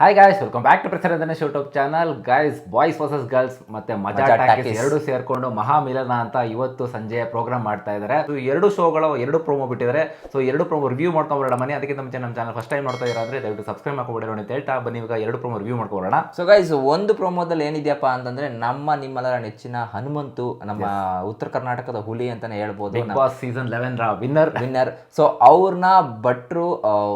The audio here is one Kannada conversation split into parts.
Hi guys welcome back to shoot YouTube channel guys boys versus girls ಮತ್ತೆ ಮಜಾ ಟಾಕೀಸ್. ಎರಡು ಸೇರ್ಕೊಂಡು ಮಹಾಮಿಲನ ಅಂತ ಇವತ್ತು ಸಂಜೆ ಪ್ರೋಗ್ರಾಮ್ ಮಾಡ್ತಾ ಇದ್ದಾರೆ ಸೊ ಎರಡು ಶೋಗಳು ಎರಡು ಪ್ರೋಮೋ ಬಿಟ್ಟಿದ್ದಾರೆ ಸೊ ಎರಡು ಪ್ರೋಮೋ ರಿವ್ಯೂ ಮಾಡ್ಕೊಂಡ್ಬಿಡೋಣ ಮನೆ ಅದಕ್ಕೆ ನಮ್ಮ ನಮ್ಮ ಚಾನಲ್ ಫಸ್ಟ್ ಟೈಮ್ ನೋಡ್ತಾ ಇರೋ ಅಂದ್ರೆ ದಯವಿಟ್ಟು ಸಬ್ಸ್ಕ್ರೈಬ್ ಮಾಡ್ಕೊಬಿಡೋಣ ಅಂತ ಹೇಳ್ತಾ ಬನ್ನಿ. ಇವಾಗ ಎರಡು ಪ್ರೋಮೋ ರಿವ್ಯೂ ಮಾಡ್ಕೊಡೋಣ ಸೊ ಗೈಸ್ ಒಂದು ಪ್ರೊಮೋದಲ್ಲಿ ಏನಿದೆಯಪ್ಪ ಅಂತಂದ್ರೆ ನಮ್ಮ ನಿಮ್ಮೆಲ್ಲರ ನೆಚ್ಚಿನ ಹನುಮಂತು ನಮ್ಮ ಉತ್ತರ ಕರ್ನಾಟಕದ ಹುಲಿ ಅಂತಾನೆ ಹೇಳ್ಬೋದು. ಸೀಸನ್ ಲೆವೆನ್ ರ ವಿನ್ನರ್ ವಿನ್ನರ್ ಸೊ ಅವ್ರನ್ನ ಭಟ್ರು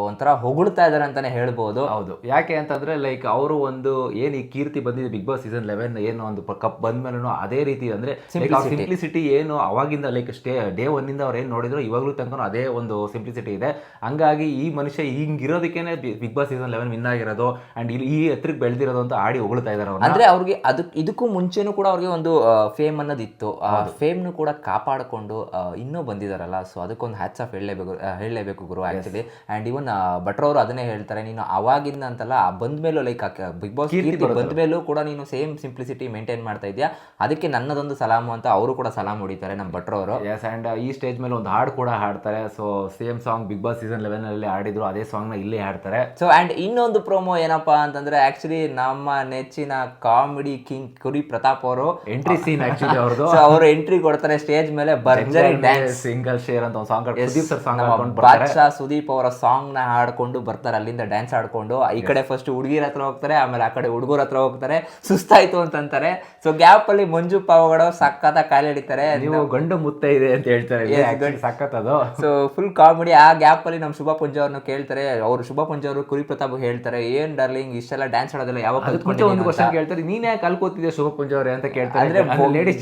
ಒಂಥರ ಹೊಗಳ್ತಾ ಇದಾರೆ ಅಂತಾನೆ ಹೇಳ್ಬೋದು. ಹೌದು. ಯಾಕೆ ಅಂತಂದ್ರೆ ಲೈಕ್ ಅವರು ಒಂದು ಏನು ಈ ಕೀರ್ತಿ ಬಂದಿದೆ ಬಿಗ್ ಬಾಸ್ ಸೀಸನ್ ಲೆವೆನ್ ಏನು ಒಂದು ಕಪ್ ಬಂದ್ಮೇಲೂ ಅದೇ ರೀತಿ ಅಂದರೆ. ಸಿಂಪ್ಲಿಸಿಟಿ ಏನು ಅವಾಗಿಂದ ಲೈಕ್ ಸ್ಟೇ ಡೇ ಒನ್ನಿಂದ ಅವ್ರು ಏನು ನೋಡಿದ್ರು ಇವಾಗಲೂ ತನಕ ಅದೇ ಒಂದು ಸಿಂಪ್ಲಿಸಿಟಿ ಇದೆ. ಹಂಗಾಗಿ ಈ ಮನುಷ್ಯ ಹಿಂಗಿರೋದಕ್ಕೇನೆ Bigg Boss season eleven win ಆಗಿರೋದು ಆ್ಯಂಡ್ ಇಲ್ಲಿ ಈ ಎತ್ತರಕ್ಕೆ ಬೆಳೆದಿರೋದು ಅಂತ ಆಡಿ ಹೊಗಳ್ತಾ ಇದ್ದಾರೆ ಅಂದರೆ ಅಂದ್ರೆ ಅವ್ರಿಗೆ ಅದು ಇದಕ್ಕೂ ಮುಂಚೆನೂ ಕೂಡ ಅವ್ರಿಗೆ ಒಂದು ಫೇಮ್ ಅನ್ನೋದಿತ್ತು. ಆ ಫೇಮ್ನು ಕೂಡ ಕಾಪಾಡಿಕೊಂಡು ಇನ್ನೂ ಬಂದಿದ್ದಾರಲ್ಲ ಸೊ ಅದಕ್ಕೊಂದು ಹ್ಯಾಟ್ಸ್ ಆಫ್ ಹೇಳಲೇಬೇಕು ಹೇಳಲೇಬೇಕು ಗುರು ಆಕ್ಚುಲಿ ಅಂಡ್ ಇವನ್ ಭಟ್ರವರು ಅವರು ಅದನ್ನೇ ಹೇಳ್ತಾರೆ ನೀನು ಅವಾಗಿಂದ ಅಂತಲ್ಲ ಬಂದ್ಮೇಲೂ ಲೈಕ್ ಬಿಗ್ ಬಾಸ್ ಕೀರ್ತಿ ಬಂದ್ಮೇಲೂ ಕೂಡ ನೀನು ಸೇಮ್ ಸಿಂಪ್ಲಿಸಿಟಿ ಮೇಂಟೈನ್ ಮಾಡ್ತಾ ಇದೆಯಾ? ಅದಕ್ಕೆ ನನ್ನದೊಂದು ಸಲಾಮು ಅಂತ ಅವರು ಕೂಡ ಸಲಾಮ್ ಹೊಡಿತಾರೆ ನಮ್ಮ ಭಟ್ರು ಅವರು. ಎಸ್ ಆ್ಯಂಡ್ ಈ ಸ್ಟೇಜ್ ಮೇಲೆ ಒಂದು ಹಾಡು ಕೂಡ ಹಾಡ್ತಾರೆ. So same song Bigg Boss season eleven ಅಲ್ಲಿ ಹಾಡಿದ್ರು ಅದೇ ಸಾಂಗ್ನ ಇಲ್ಲಿ ಹಾಡ್ತಾರೆ. ಸೊ ಅಂಡ್ ಇನ್ನೊಂದು ಪ್ರೋಮೋ ಏನಪ್ಪಾ ಅಂತಂದ್ರೆ ಆಕ್ಚುಲಿ ನಮ್ಮ ನೆಚ್ಚಿನ ಕಾಮಿಡಿ ಕಿಂಗ್ ಕುರಿ ಪ್ರತಾಪ್ ಅವರು. ಎಂಟ್ರಿ ಸೀನ್ ಆಕ್ಚುಲಿ ಅವ್ರದ್ದು. ಸೊ ಅವರು ಎಂಟ್ರಿ ಕೊಡ್ತಾರೆ ಸ್ಟೇಜ್ ಮೇಲೆ ಬರ್ಜರಿ ಡ್ಯಾನ್ಸ್ ಸಿಂಗಲ್ ಶೇರ್ ಅಂತ ಒಂದು song Sudeep sir song Badshah Sudeep ಅವರ ಸಾಂಗ್ನ ಹಾಡ್ಕೊಂಡು ಬರ್ತಾರೆ ಅಲ್ಲಿಂದ ಡ್ಯಾನ್ಸ್ ಆಡ್ಕೊಂಡು ಈ ಕಡೆ ಫಸ್ಟ್ ಹುಡುಗಿರ ಹತ್ರ ಹೋಗ್ತಾರೆ ಆಮೇಲೆ ಆ ಕಡೆ ಹುಡುಗರ ಹತ್ರ ಹೋಗ್ತಾರೆ ಸುಸ್ತಾಯ್ತು ಅಂತಂತಾರೆ. ಸೊ ಗ್ಯಾಪ್ ಅಲ್ಲಿ ಮಂಜು ಪಾವಗಡ ಸಕ್ಕತ್ತ ಕಾಲು ಹಿಡಿತಾರೆ ನೀವು ಗಂಡು ಮುತ್ತ ಇದೆ ಅಂತ ಹೇಳ್ತಾರೆ ಸಕ್ಕತ್ ಸಖತ್ ಅದು. ಸೊ ಫುಲ್ ಕಾಮಿಡಿ ಆ ಗ್ಯಾಪ್ ಅಲ್ಲಿ ನಮ್ಮ ಶುಭ ಪುಂಜ ಅವ್ರನ್ನ ಕೇಳ್ತಾರೆ. ಅವ್ರು ಶುಭ ಪುಂಜ ಅವರು ಕುರಿ ಪ್ರತಾಪ್ ಹೇಳ್ತಾರೆ ಏನ್ ಡರ್ಲಿಂಗ್ ಇಷ್ಟೆಲ್ಲ ಡ್ಯಾನ್ಸ್ ಆಡೋದಿಲ್ಲ ಯಾವಾಗ ಕಲ್ತ್ಕೊಂಡು ಒಂದು ಕ್ವಶನ್ ಕೇಳ್ತಾರೆ. ನೀನೇ ಯಾಕೆ ಶುಭ ಪುಂಜ ಅವ್ರೆ ಅಂತ ಕೇಳ್ತಾರೆ. ಅಂದ್ರೆ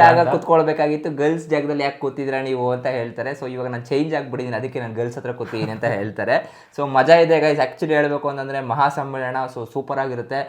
ಜಾಗ ಕುತ್ಕೊಳ್ಬೇಕಾಗಿತ್ತು. ಗರ್ಲ್ಸ್ ಜಾಗದಲ್ಲಿ ಯಾಕೆ ಕೂತಿದ್ರ ನೀವು ಅಂತ ಹೇಳ್ತಾರೆ. ಸೊ ಇವಾಗ ನಾನು ಚೇಂಜ್ ಆಗ್ಬಿಟ್ಟಿದ್ದೀನಿ ಅದಕ್ಕೆ ನಾನು ಗರ್ಲ್ಸ್ ಹತ್ರ ಕೂತಿದ್ದೀನಿ ಅಂತ ಹೇಳ್ತಾರೆ. ಸೊ ಮಜಾ ಇದೆ ಗೈಸ್ ಆಕ್ಚುಲಿ ಹೇಳ್ಬೇಕು ಅಂತಂದ್ರೆ ಮಹಾ ಸಮ್ಮೇಳನ ಸೊ ಸೂಪರ್ ಆಗಿರುತ್ತೆ.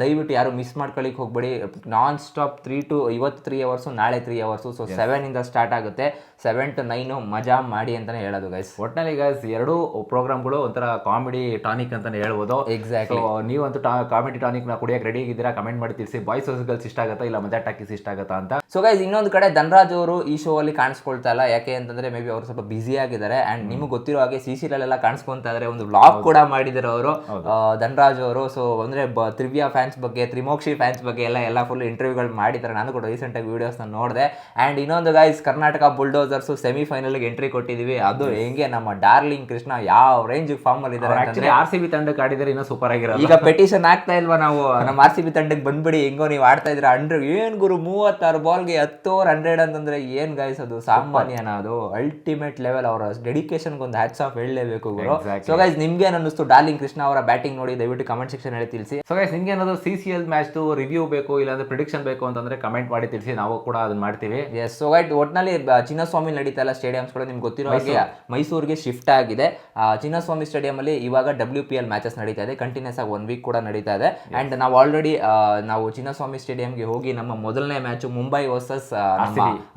ದಯವಿಟ್ಟು ಯಾರು ಮಿಸ್ ಮಾಡ್ಕೊಳ್ಳಿಕ್ಕೆ ಹೋಗ್ಬೇಡಿ. ನಾನ್ ಸ್ಟಾಪ್ ತ್ರೀ ಟು ಇವತ್ತು ತ್ರೀ ಅವರ್ಸು ನಾಳೆ ತ್ರೀ ಅವರ್ಸು ಸೊ ಸೆವೆನ್ ಇಂದ ಸ್ಟಾರ್ಟ್ ಆಗುತ್ತೆ. ಸೆವೆನ್ ಟು ನೈನು ಮಜಾ ಮಾಡಿ ಅಂತಾನೆ ಹೇಳೋದು ಗೈಸ್ ಒಟ್ನಲ್ಲಿ ಗೈಸ್ ಎರಡು ಪ್ರೋಗ್ರಾಮ್ಗಳು ಒಂಥರ ಕಾಮಿಡಿ ಟಾನಿಕ್ ಅಂತಾನೆ ಹೇಳ್ಬೋದು. ಎಕ್ಸಾಕ್ಟ್ ನೀವು ನೀವಂತೂ ಕಾಮಿಡಿ ಟಾನಿಕ್ನ ಕುಡಿಯಕ್ಕೆ ರೆಡಿ ಆಗಿದ್ದೀರಾ? ಕಮೆಂಟ್ ಮಾಡಿ ತಿಳಿಸಿ. ಬಾಯ್ಸ್ ಗರ್ಲ್ಸ್ ಇಷ್ಟ ಆಗುತ್ತಾ? ಇಲ್ಲ ಮಜಾ ಟಾಕೀಸ್ ಇಷ್ಟ ಆಗುತ್ತಾ ಅಂತ? ಸೊ ಗೈಸ್ ಇನ್ನೊಂದು ಕಡೆ ಧನರಾಜ್ ಅವರು ಈ ಶೋ ಅಲ್ಲಿ ಕಾಣಿಸ್ಕೊಳ್ತಾ ಇಲ್ಲ. ಯಾಕೆ ಅಂತಂದ್ರೆ ಮೇ ಬಿ ಅವರು ಸ್ವಲ್ಪ ಬ್ಯುಸಿ ಆಗಿದ್ದಾರೆ. ಅಂಡ್ ನಿಮ್ಗೆ ಗೊತ್ತಿರೋ ಹಾಗೆ ಸಿ ಸಿಲೆಲ್ಲ ಕಾಣಿಸ್ಕೊಂತ ಇದ್ದಾರೆ ಒಂದು ವ್ಲಾಗ್ ಕೂಡ ಮಾಡಿದ್ದಾರೆ ಅವರು. ಧನರಾಜ್ ಅವರು ಸೊ ಅಂದ್ರೆ ಬ- ತ್ರಿವ್ಯಾ ಫ್ಯಾನ್ಸ್ ಬಗ್ಗೆ ತ್ರಿಮೋಕ್ಷಿ ಫ್ಯಾನ್ಸ್ ಬಗ್ಗೆ ಎಲ್ಲ ಎಲ್ಲ ಫುಲ್ ಇಂಟರ್ವ್ಯೂಗಳು ಮಾಡಿದ್ದಾರೆ. ನಾನು ಕೂಡ ರೀಸೆಂಟ್ ವೀಡಿಯೋಸ್ನ ವಿಡಿಯೋಸ್ ನೋಡಿದೆ. ಅಂಡ್ ಇನ್ನೊಂದು ಗೈಸ್ ಕರ್ನಾಟಕ ಬುಲ್ಡೋಸರ್ಸ್ ಸೆಮಿಫೈನಲ್ಗೆ ಎಂಟ್ರಿ ಕೊಟ್ಟಿದ್ದೀವಿ ಅದು ಹೆಂಗೆ ನಮ್ಮ ಡಾರ್ಲಿಂಗ್ ಕೃಷ್ಣ ಯಾವ ರೇಂಜ್ ಫಾರ್ಮ್ ಅಲ್ಲಿ ಇದ್ದಾರೆ ಆಕ್ಚುಲಿ ಆರ್ ಸಿ ಬಿ ತಂಡಕ್ಕೆ ಆಡಿದರೆ ಇನ್ನೂ ಸೂಪರ್ ಆಗಿರೋ ಈಗ ಪೆಟಿಷನ್ ಆಗ್ತಾ ಇಲ್ವಾ ನಾವು? ನಮ್ಮ ಆರ್ ಸಿ ಬಿ ತಂಡಕ್ಕೆ ಬಂದ್ಬಿಡಿ ಹೆಂಗೋ ನೀವು ಆಡ್ತಾ ಇದ್ರೆ ಹಂಡ್ರೆಡ್ ಏನ್ ಗುರು ಮೂವತ್ತಾರು ಬಾಲ್ಗೆ ಹತ್ತು ಓವರ್ ಹಂಡ್ರೆಡ್ ಅಂತಂದ್ರೆ ಏನ್ ಗೈಸ್ ಅದು? ಸಾಮಾನ್ಯನ ಅದು? ಅಲ್ಟಿಮೇಟ್ ಲೆವೆಲ್ ಅವರ ಡೆಡಿಕೇಶನ್ಗೆ ಒಂದು ಹ್ಯಾಟ್ಸ್ ಆಫ್ ಹೇಳಲೇಬೇಕು ಗುರು. ಸೊ ಗೈಸ್ ನಿಮ್ಗೆ ಏನ್ ಅನ್ನಿಸ್ತು? ಡಾರ್ಲಿಂಗ್ ಕೃಷ್ಣ ಅವರ ಬ್ಯಾಟಿಂಗ್ ನೋಡಿ ದಯವಿಟ್ಟು ಕಮೆಂಟ್ ಸೆಕ್ಷನ್ ಹೇಳಿ ತಿಳಿಸಿ. ಸೊ ಗೈಸ್ ನಿಮಗೆ ಏನಾದರೂ C C L match review ಬೇಕು ಇಲ್ಲಾಂದ್ರೆ ಪ್ರಿಡಿಕ್ಷನ್ ಬೇಕು ಅಂತಂದ್ರೆ ಕಮೆಂಟ್ ಮಾಡಿ ತಿಳಿಸಿ ನಾವು ಕೂಡ ಅದನ್ನ ಮಾಡ್ತೀವಿ. ಎಸ್ ಸೊ ಗೈಟ್ ಒಟ್ನಲ್ಲಿ ಬ- ಚಿನ್ನಸ್ವಾಮಿ ನಡೀತಾ ಇಲ್ಲ ಸ್ಟೇಡಿಯಮ್ಸ್ಗಳು ನಿಮ್ಗೆ ಗೊತ್ತಿರೋ ಹಾಗೆ ಮೈಸೂರಿಗೆ ಶಿಫ್ಟ್ ಆಗಿದೆ. ಚಿನ್ನಸ್ವಾಮಿ ಸ್ಟೇಡಿಯಂ ಅಲ್ಲಿ ಇವಾಗ ಡಬ್ಲ್ಯೂ ಪಿ ಎಲ್ ಮ್ಯಾಚಸ್ ನಡೀತಾ ಇದೆ. ಕಂಟಿನ್ಯೂಸ್ ಆಗಿ ಒನ್ ವೀಕ್ ಕೂಡ ನಡೀತಾ ಇದೆ. ಅಂಡ್ ನಾವು ಆಲ್ರೆಡಿ ನಾವು ಚಿನ್ನಸ್ವಾಮಿ ಸ್ಟೇಡಿಯಂಗೆ ಹೋಗಿ ನಮ್ಮ ಮೊದಲನೇ match Mumbai versus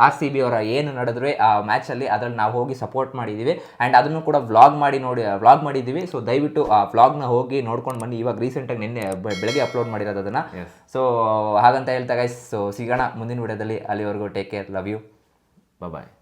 R C B ಅವರ ಏನು ನಡೆದ್ರೆ ಆ ಮ್ಯಾಚ್ ಅಲ್ಲಿ ಅದ್ರಲ್ಲಿ ನಾವು ಹೋಗಿ ಸಪೋರ್ಟ್ ಮಾಡಿದೀವಿ. ಅಂಡ್ ಅದನ್ನು ಕೂಡ ವ್ಲಾಗ್ ಮಾಡಿ ನೋಡಿ ವ್ಲಾಗ್ ಮಾಡಿದೀವಿ ಸೊ ದಯವಿಟ್ಟು ಆ ವ್ಲಾಗ್ನ ಹೋಗಿ ನೋಡ್ಕೊಂಡು ಬನ್ನಿ ಇವಾಗ ರೀಸೆಂಟಾಗಿ ನಿನ್ನೆ ಬೆಳಗ್ಗೆ ಅಪ್ಲೋಡ್ ಮಾಡಿರೋದು ಅದನ್ನು. ಸೊ ಹಾಗಂತ ಹೇಳ್ತಾ ಗೈಸ್ ಸೊ ಸಿಗೋಣ ಮುಂದಿನ ವಿಡಿಯೋದಲ್ಲಿ. ಅಲ್ಲಿವರೆಗೂ take care love you bye